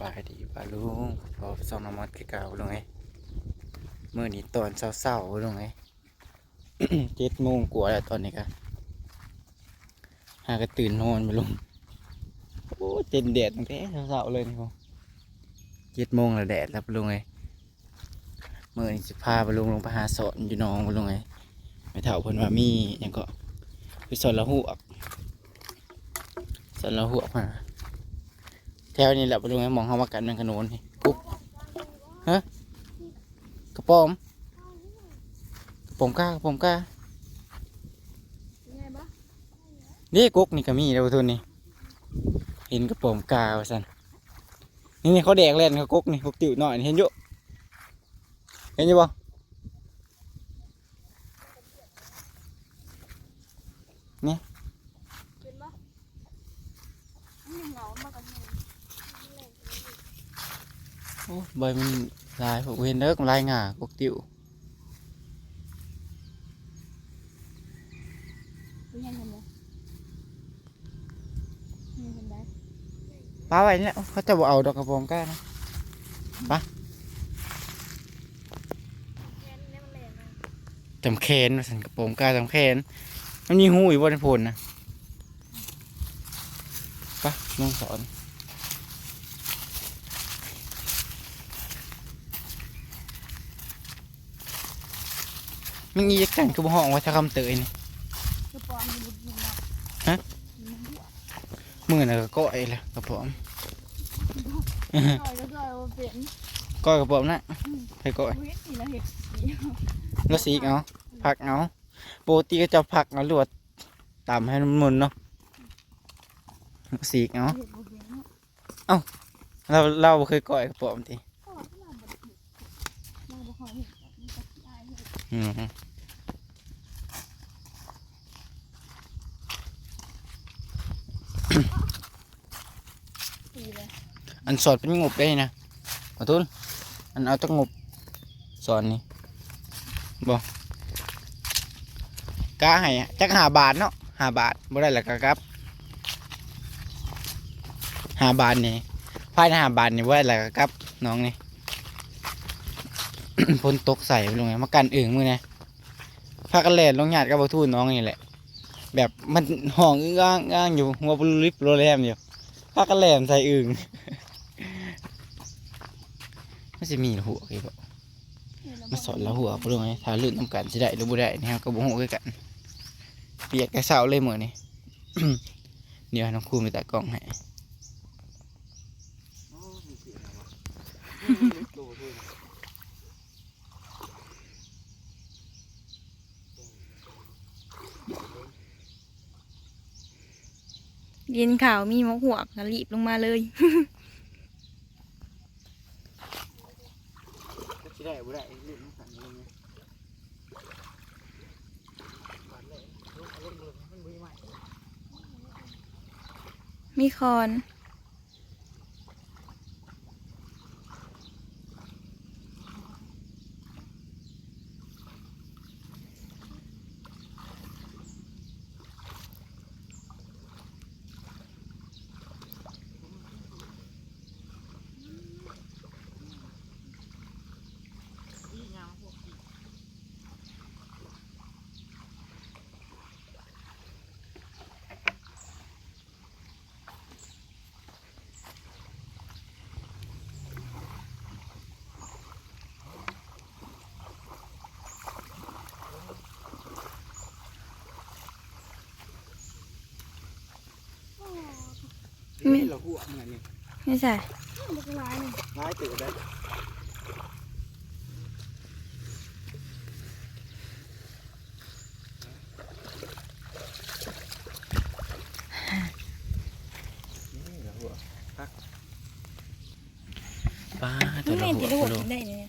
บายดีป่าลุงพอสองน้ำมันเก่าลุงไงเมื่อนี้ตอนเศร้าๆลุงไงเจ็ดโมงกว่าแล้วตอนนี้กันหากระตื่นนอนไปลุงโอ้เต็นแดดตั้งแต่เช้าๆเลยนี่ผมเจ็ดโมงแล้วแดดแล้วลุงไงเมื่อนี้สิพาไปลุงลงไปหาสอนอยู่น้องไปลุงไงไม่เท่าเพิ่นว่ามีหยังก็ไปสอนละหัวสอนละหัวมา แถวนี้แหละไปดูไงมองเข้ามากันเป็นขนุนนี่กุ๊บฮะกระป๋อมกระป๋อมก้ากระป๋อมก้านี่กุ๊กนี่ก็มีแล้วทุนนี่เห็นกระป๋อมกาวสันนี่นี่เขาแดกเล่นเขากุ๊กนี่กุ๊กติ๋วหน่อยเห็นอยู่เห็นอยู่บ่นี่ เป็นปะมันยังเหงามากกว่านี้ โอ้ใบมันลายผมเห็นเด้อลายง่ากุ๊กติ๋วเป็นยังไงเนี่ยยังไงได้ป้าไว้นี่แหละเขาจะบอกเอาดอกกระป๋อมก้านะแค่นี้มันแรงนะจำแคนว่าสันกระโปรงกาจำแคนมันมีหูอยู่บนผลนะไปะน้องสอน มันมีจักจันคือบ่ห้องว่าถ้าคำเตยนี่คือปอมมันบุดบุดเนาะฮะมันบุดมือน่ะก็ก้อยเลยกระป๋อมก้อยก็ก้อยว่าเป็นก้อยกระป๋อมนะให้ก้อยเฮ็ดสีละเฮ็ดสีแล้วสีกเอาผักเอาปกติก็จะผักเอาลวดตำให้มันมุนเนาะสีกเอาเฮ็ดบ่เป็นเนาะเราเราบ่เคยก้อยกระป๋อมที อันสอนเป็นงบได้นะขอโทษอันเอาแตะงบสอนนี่บอกกาให้จักหาบาทเนาะหาบาทบ่ได้ละกะครับหาบาทนี่ภายในหาบาทนี่บ่ได้ละกะครับน้องนี่ ฝนตกใส่ไปลงไงมากันเอึ่งมือนะพากันแลนลงหยาดกับบ่ทูนน้องนี่แหละ แบบมันห้องอ้างอ้างอยู่หัวปลุลิบโรแรมอยู่พากันแลนใส่อึ่งมันจะมีหัวกี่บ่มาสอนละหัวบ่รู้ไงถ้าลื่นน้ำกันสิได้หรือบ่ได้นี่ครับก็บ่ฮู้กันเปียกแต่เช้าเลยเหมือนี้เดี๋ยวให้น้องครูมีตากล้องให้ เย็นข่าวมีมะหวกนะรีบลงมาเลยได้บ่ได้ลื่นน้ำกันเลยมีคอน มีละหัวมันนี่ไม่ใช่ร้ายตื่นได้ป้าตัวแม่ละนหัวจะได้หัวตัวกินได้เนี่ย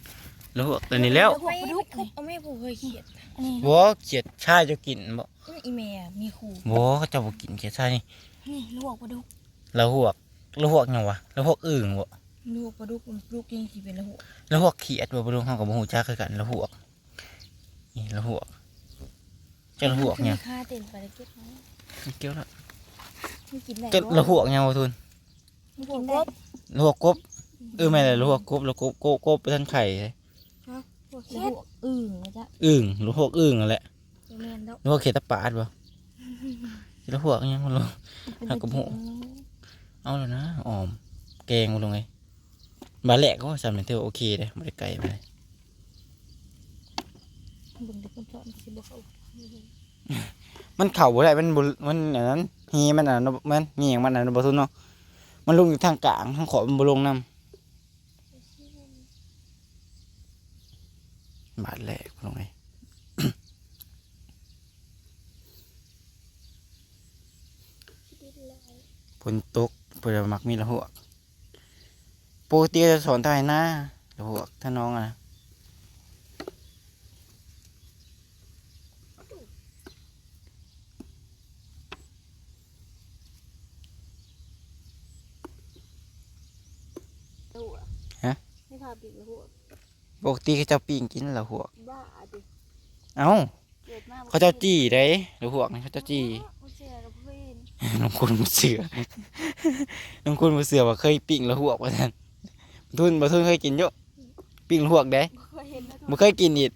ละหัวตัวนี้แล้วไม่ดุกเอาแม่ผูเคยเขียดอันนี้บัวเขียดชายจะกินบ่อีเมย์มีขู่บัวเขาจะบ่กินเขียดชายนี่นี่ลวกปลาดุก ละหัวละหัวหยังวะละหัวอึ่งบ่ลวกปลาดุกลูกยังสิเป็นละหัวละหัวเขียดบ่บ่รู้เฮาก็บ่ฮู้จักคือกันละหัวนี่ละหัวเจ้าละหัวหยังค่าเต็มไปเลยเก็บมาเกี่ยวละไม่กินได้เจ้าละหัวหยังบ่ทุนไม่กินได้ละหัวกบเออไม่เลยลูกกบแล้วกบกบกบไปท่านไข่เลยพวกเฮ็ดอึ่งนะจ๊ะอึ่งลูกอึ่งนั่นแหละแม่นแล้วลูกเขตตะปาดบ่แล้วพวกยังมันลงเอากระโหก เอาแล้วนะออมแกงมันลงไงบาแหลกก็สามเท่าโอเคเลยไม่ได้ไกลไปมันเข่าบ่ได้มันบ่มันอันนั้นเฮมันอันนั้นมันเงียงมันอันนั้นบ่ทุนเนาะมันลงอยู่ทางกลางทางขอบมันบ่ลงนำบาดแหลกลงไงฝนตก พื่อมักมีละหวกปกติจะสอนไทยนะละหวกถ้าน้องอะนะหัวไม่พาปิดหัวปกติเขาเจ้าปิ้งกินละหวกบ้าดิเอ้าเกิดมาเขาเจ้าจี้ได้ละหวกนี่เขาเจ้าจี้เขาเสียกับเพื่อนน้องคุณมาเสือ น้องคุณมาเสือว่าเคยปิ้งละหวกว่าท่นทุนมาทุนเคยกินเยอะปิ้งละหวกได้บ่เคยเห็นนะทุกบ่เคยกินอีก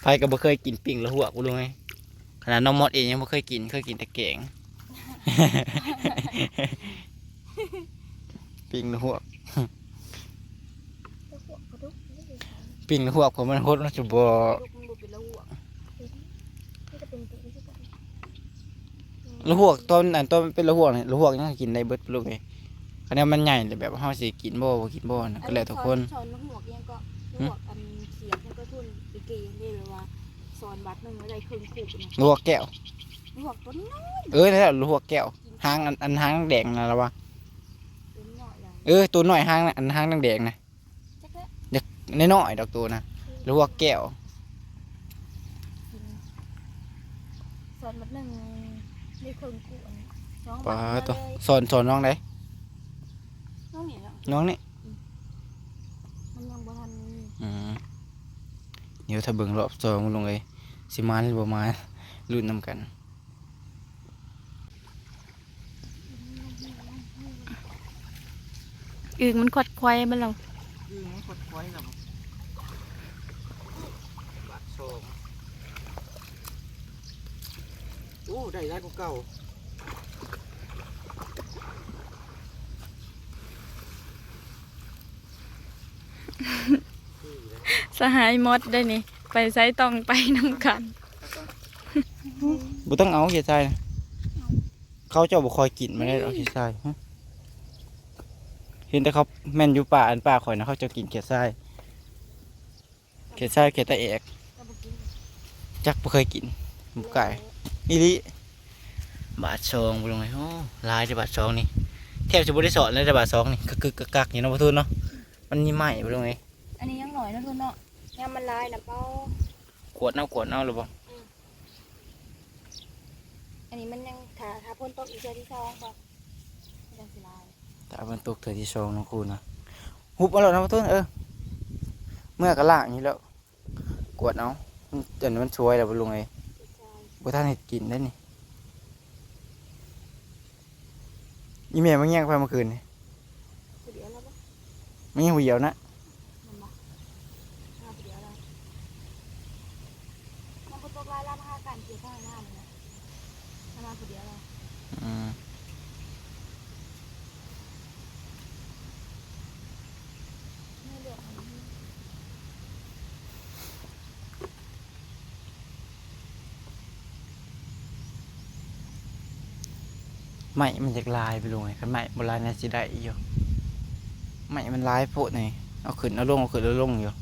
ไผก็บ่เคยกินปิ้งละหวกบ่รู้ไงขนาดน้องมดเองยังบ่เคยกินเคยกินแต่แกงปิ้งละหวกทุกทุกทุกปิ้งละหวกผมมันโคตรน่าจะบ่ มันบ่เป็นละหัวนี่จะเป็นตัวนี้ก่อน ละหวกตอนอันตอนมันเป็นละหวกนี่ละหวกยังกินได้เบิดลูกไงคะแนนมันใหญ่เลยแบบเฮาสิกินบ่บ่กินบ่นะก็แล้วแต่คนสอนลูกหมวกยังก็ลูกหมวกอันเขียนยังก็ทุนอีเกยังได้เลยว่าสอนบัตรหนึงอะไรครึ่งคู่เนี่ยละหวกแก้วลูกหมวกต้นน้อยเออนั่นแหละละหวกแก้วหางอันอันหางแดงนั่นล่ะวะต้นน้อยอย่างเออตัวน้อยหางน่ะอันหางแดงๆนะจักแล้วน้อยๆดอกตัวนะละหวกแก้วสอนบัตรหนึ่ง ได้ครึ่งคู่อันนี้น้องปลาบัตรตัวเลยสอนสอนน้องได้น้องเนี่ยเนาะน้องนี่มันยังบ่ทันมีอืมเดี๋ยวถ้าเบิ่งรอบสองลงเลยสิมาหรือบ่มาลุ้นนำกัน อึ่งมันคดควายมันเราอืมกดไว้แล้วบาทโซม โอ้ได้ได้กว่าเก่าสหายมดได้นี่ ไปไซต้องไปน้ำกันบ่ต้องเอาเขียดทรายนะเขาเจ้าบ่คอยกินมาได้หรอกเขียดทรายฮะเห็นแต่เขาแม่นอยู่ป่าอันป่าข่อยนะเขาเจะกินเขียดทรายเขียดทรายเขียดตะเอกจักบ่เคยกินหมูไก่ อีหลิบาทซองบ่ลงเลยโอ้ลายแต่บาทซองนี่แทบจะบ่ได้สอนเลยแต่บาทซองนี่กึกๆกักๆอยู่เนาะบ่ทุนเนาะมันนี่ใหม่บ่ลงเลยอันนี้ยังหน่อยนะทุนเนาะยังมันลายนะเป้าขวดเอาขวดเอาหรือบ่อันนี้มันยังถ้าถ้าพ่นตกอีกเจอที่สองก่อนมันยังสิลายแต่มันตกเถื่อที่ซองเนาะคุณนะหุบเอาแล้วนะบ่ทุนเออเมื่อก็ล่างอยู่แล้วกวดเอามันจนมันช่วยแล้วบ่ลงเลยติดใจ บ่ท่านเห็ดกินได้นี่อีเมลมันแย่งไปเมื่อคืนนี่ไม่ยังเดียวนะมันมามาผู้เดียวแล้วมันก็ตกลายละมาหากันเกี่ยวข้างหน้าเลยนะมาคนเดียวแล้วอืมเลือกมัน ไหมมันจากลายไปลงไงคันไหมโบราณน่าสิได้อยู่ไหมมันลายโพดนี่เอาขึ้นเอาลงเอาขึ้นเอาลงอยู่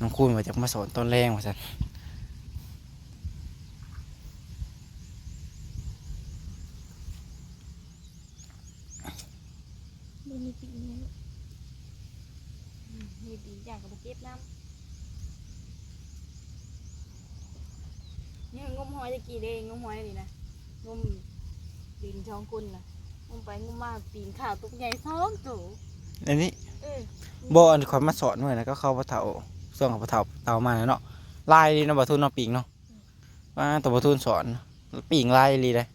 น้องคุณมาจากมาสอนตอนแรงว่าสันมีปีนี้มีปีอย่างกับเก็บน้ำ นี่งมหอยจะกี่เด้งมหอยนี่นะงมดินช่องคุณนะงมไปงมมาปีนข่าวตุกใหญ่ท้องตู่อันนี้เออบ่อันคอยมาสอนเมื่อนะก็เข้าพระเถาส่วนของพระเถาเตามาแล้วเนาะลายดีเนาะบะทุนเนาะปีกเนาะว่าแตัวบะทุนสอนปีงลายอีหลีเลย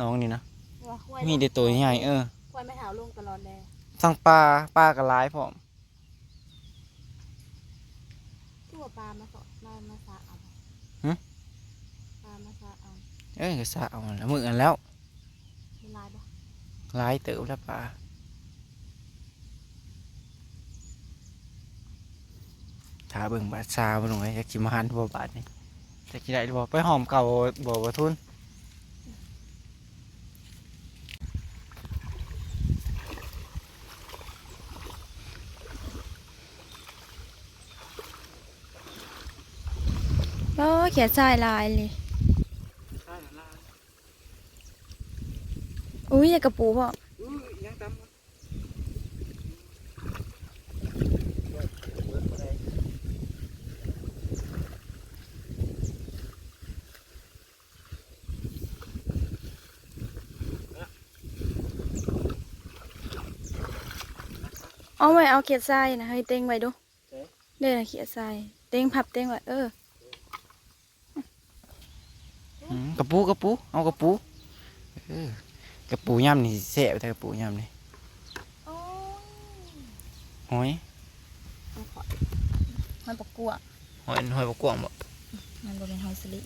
น้องนี่นะว่าควายมีแต่ตัวใหญ่เออควายไม่หาวลงตลอดเลยทั้งปลาปลากับลายพร้อมที่ว่าปลามาสอดมามาสาเอาปลามาสา เอาเอ้ยก็สะเอาแล้วมือกันแล้วเป็นลายปะลายเติบแล้วปลาถ้าเบิ่งบาดซาบ่ลงไอ้จักสิมาหันบ่บาดนี่จักสิได้บ่ไปหอมเก่าบ่บ่ทุนโอ้เขียนทรายลายเลย อุ้ยกระปูพ่อเอาไว้เอาเขียนทรายนะให้เต็งไว้ดูเด้อเขียนทรายเต็งพับเต็งไว้เออกระปูกระปูเอากระปูเออ ระปูย่ำนี่แซ่บแต่กระปูย่ำนี่โอ้หอยมันปกกัวหอยหอยบกกวางบ่มันบ่เป็นหอยสลิด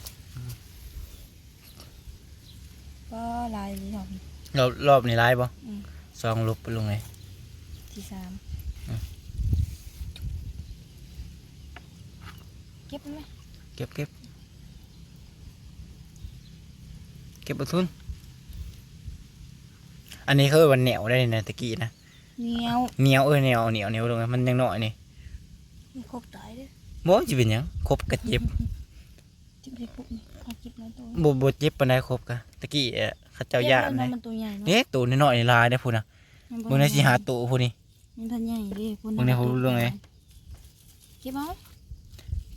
ก็ลายนี้ครับรอบรอบนี่ลายบ่อืมซองลบไปลงเลยที่สามอืมเก็บมันไหมเก็บเก็บเก็บเอาทุน อันนี้คือวันเหนียวได้นะตะกี้นะเหนียวเหนียวเออเหนียวเหนียวเหนียวลงมามันยังน้อยนี่มีครบตายเด้อโมจะเป็นหยังครบกระเจ็บจิบได้ปุ๊บนี่พอจิบแล้วตัวบ่บ่เจ็บปานใดครบกะตะกี้เอ่อเขาเจ้าย่านเนนะมันตัวใหญ่เนาะเด็กตัวน้อยๆนี่ลายได้อพุ่นน่ะมันบ่เบิ่งได้สิหาตัวพุ่นนี่มันทันใหญ่เด้พุ่เบิ่งได้เขารู้เรื่องไงเก็บเอา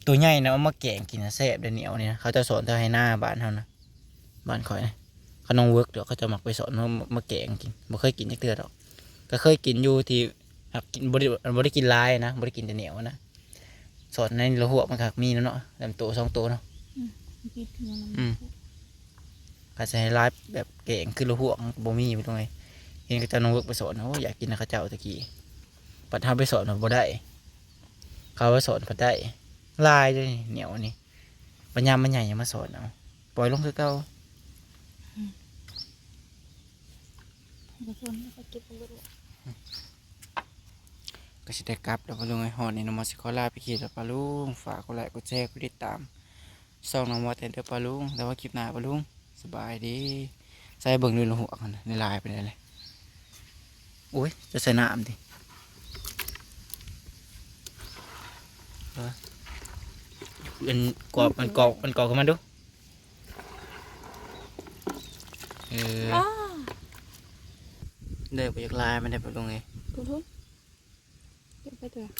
ตัวใหญ่นะเอามาแกงกินนะแซ่บเด้อเหนียวนี่นะเขาจะสอนเธอให้หน้าบ้านเฮานะบ้านข่อยนะเขา น้องเวิร์กเดี๋ยวเขาจะมักไปสอนมามาแกงกินบ่เคยกินจักเทื่อดอกก็เคยกินอยู่ที่หักกินบ่ได้บ่ได้กินหลายนะบ่ได้กินแต่เหนียวนะสอนในละหัวมันก็มีแล้วเนาะลำตัวสองตัวเนาะปิดขึ้นมาอืมก็จะให้ลายแบบแกงคือละหัวมันก็บ่มีไปตรงไหนเห็นก็จะน้องเวิร์กไปสอนโอ้อยากกินนะเขาเจ้าตะกี้ปัดทาไปสอนมันบ่ได้เขาไปสอนปัดได้ลายเลยเหนียวนี่ปัญญามมันใหญ่ยังมาสอนเอาปล่อยลงคือเก่า เดี๋ยวคนแล้วก็เก็บเอาไว้ด้วยก็สิได้กลับแล้วปะลุงไอ้หอนี่น้องมอสิขอลาไปขี่แล้วปะลุงฝากกดไลค์กดแชร์กดติดตามส่องน้องมอแต่เด้อปะลุงแต่ว่าคลิปหน้าปะลุงสบายดีใส่เบิ่งดูละหัวกันนะในลายไปเลยเลยโอ้ยจะใส่น้ำดิเออมันกรอบมันกรอบมันกรอบขึ้นมาดูเอออ้า เดินไปยากลายมันได้ไปตรงไงทุนทุนเก็บไปเถอะ